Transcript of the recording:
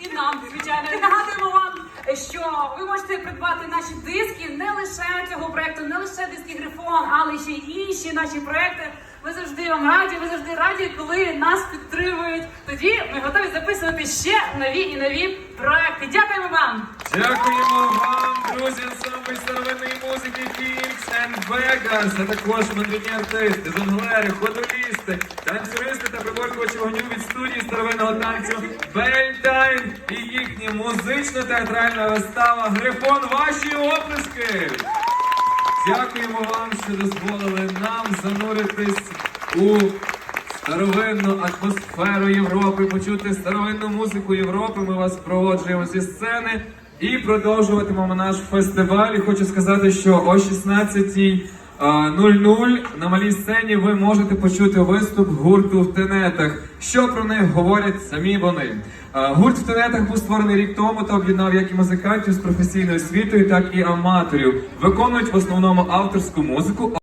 І нам, звичайно, і нагадуємо вам, що ви можете придбати наші диски не лише цього проекту, не лише диски Грифон, але ще й інші наші проекти. Ми завжди вам раді. Ми завжди раді, коли нас підтримують. Тоді ми готові записувати ще нові і нові проекти. Дякуємо вам! Дякуємо вам, друзі, ансамбль старовинної музики Кікс and Vegas, а також мандрівні артисти, жонглери, ходолісти, танцюристи та приборкувачі вогню від студії старовинного танцю і їхня музично-театральна вистава Грифон. Ваші оплески! Дякуємо вам, що дозволили нам зануритись у старовинну атмосферу Європи, почути старовинну музику Європи. Ми вас проводжуємо зі сцени і продовжуватимемо наш фестиваль. І хочу сказати, що о 16.00 на малій сцені ви можете почути виступ гурту в тенетах. Що про них говорять самі вони? Гурт в тенетах був створений рік тому та об'єднав як і музикантів з професійною освітою, так і аматорів. Виконують в основному авторську музику.